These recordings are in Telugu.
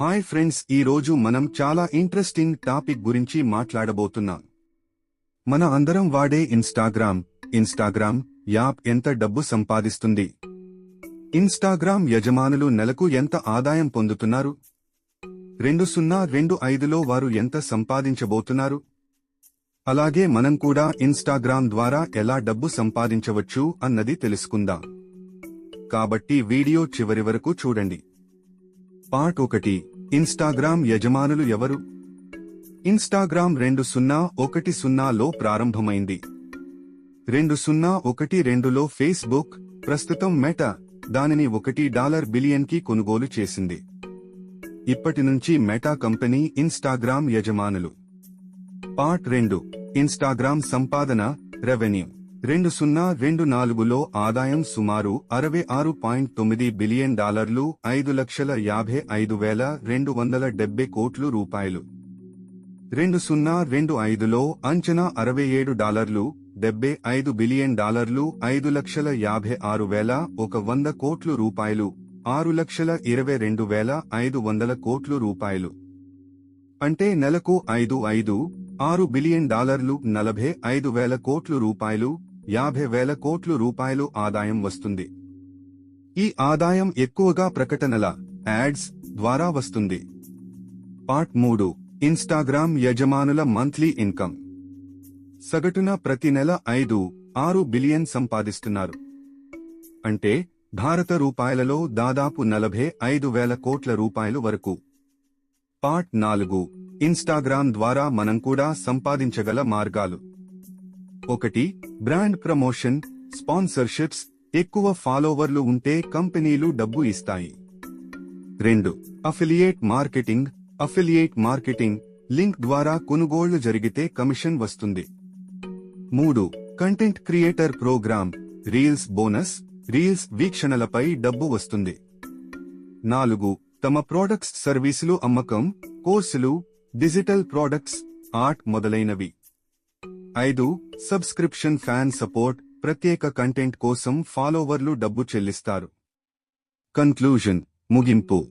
హాయ్ ఫ్రెండ్స్ ఈ రోజు మనం చాలా ఇంట్రెస్టింగ్ టాపిక్ గురించి మాట్లాడబోతున్నాం. మన అందరం వాడే ఇన్స్టాగ్రామ్ ఇన్స్టాగ్రామ్ యాప్ ఎంత డబ్బు సంపాదిస్తుంది? ఇన్స్టాగ్రామ్ యజమానులు నెలకు ఎంత ఆదాయం పొందుతున్నారు? రెండు సున్నా రెండు ఐదులో వారు ఎంత సంపాదించబోతున్నారు? అలాగే మనం కూడా ఇన్స్టాగ్రామ్ ద్వారా ఎలా డబ్బు సంపాదించవచ్చు అన్నది తెలుసుకుందాం. కాబట్టి వీడియో చివరి వరకు చూడండి. పార్ట్ ఒకటి. ఇన్స్టాగ్రామ్ యజమానులు ఎవరు? ఇన్స్టాగ్రామ్ రెండు సున్నా ఒకటి సున్నాలో ప్రారంభమైంది. రెండు సున్నా ఒకటి రెండులో ఫేస్బుక్ ప్రస్తుతం మెటా దానిని ఒకటి డాలర్ బిలియన్కి కొనుగోలు చేసింది. ఇప్పటి నుంచి మెటా కంపెనీ ఇన్స్టాగ్రామ్ యజమానులు. పార్ట్ రెండు ఇన్స్టాగ్రామ్ సంపాదన రెవెన్యూ. రెండు సున్నా రెండు నాలుగులో ఆదాయం సుమారు అరవై ఆరు పాయింట్ తొమ్మిది బిలియన్ డాలర్లు ఐదు లక్షల యాభై ఐదు వేల రెండు వందల డెబ్బై కోట్లు రూపాయలు. రెండు సున్నా రెండు ఐదులో అంచనా అరవై ఏడు డాలర్లు డెబ్బై ఐదు బిలియన్ డాలర్లు ఐదు లక్షల యాభై ఆరు వేల ఒక వంద కోట్లు రూపాయలు ఆరు లక్షల ఇరవై రెండు వేల ఐదు వందల కోట్లు రూపాయలు. అంటే నెలకు ఐదు ఐదు ఆరు బిలియన్ డాలర్లు నలభై ఐదు వేల కోట్లు రూపాయలు యాభై వేల కోట్లు రూపాయలు ఆదాయం వస్తుంది. ఈ ఆదాయం ఎక్కువగా ప్రకటనల యాడ్స్ ద్వారా వస్తుంది. పార్ట్ మూడు ఇన్స్టాగ్రామ్ యజమానుల మంత్లీ ఇన్కమ్. సగటున ప్రతి నెల ఐదు ఆరు బిలియన్ సంపాదిస్తున్నారు. అంటే భారత రూపాయలలో దాదాపు నలభై ఐదు వేల కోట్ల రూపాయలు వరకు. పార్ట్ నాలుగు ఇన్స్టాగ్రామ్ ద్వారా మనం కూడా సంపాదించగల మార్గాలు. ఒకటి బ్రాండ్ ప్రమోషన్ స్పాన్సర్షిప్స్ ఎక్కువ ఫాలోవర్లు ఉంటే కంపెనీలు డబ్బు ఇస్తాయి. రెండు affiliate marketing affiliate marketing link ద్వారా కొనుగోళ్ళు జరిగితే కమిషన్ వస్తుంది. మూడు content creator program reels bonus reels వీక్షణలపై డబ్బు వస్తుంది. నాలుగు తమ ప్రోడక్ట్స్ సర్వీసులు అమ్మకం కోర్సులు డిజిటల్ ప్రోడక్ట్స్ ఆర్ట్ మొదలైనవి. ఐదు సబ్స్క్రిప్షన్ ఫ్యాన్ సపోర్ట్ ప్రత్యేక కంటెంట్ కోసం ఫాలోవర్లు డబ్బు చెల్లిస్తారు. కన్క్లూజన్ ముగింపు.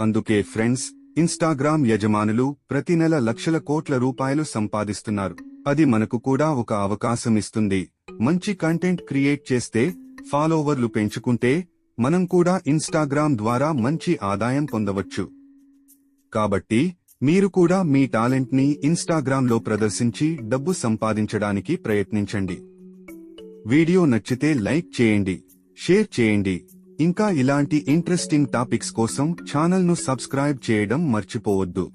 అందుకే ఫ్రెండ్స్ ఇన్స్టాగ్రామ్ యజమానులు ప్రతి నెల లక్షల కోట్ల రూపాయలు సంపాదిస్తున్నారు. అది మనకు కూడా ఒక అవకాశం ఇస్తుంది. మంచి కంటెంట్ క్రియేట్ చేస్తే ఫాలోవర్లు పెంచుకుంటే మనం కూడా ఇన్స్టాగ్రామ్ ద్వారా మంచి ఆదాయం పొందవచ్చు. కాబట్టి మీరు కూడా మీ టాలెంట్ని ప్రదర్శించి డబ్బు సంపాదించడానికి ప్రయత్నించండి. వీడియో నచ్చితే లైక్ చేయండి షేర్ చేయండి. ఇంకా ఇలాంటి ఇంట్రెస్టింగ్ టాపిక్స్ కోసం ఛానల్ను సబ్స్క్రైబ్ చేయడం మర్చిపోవద్దు.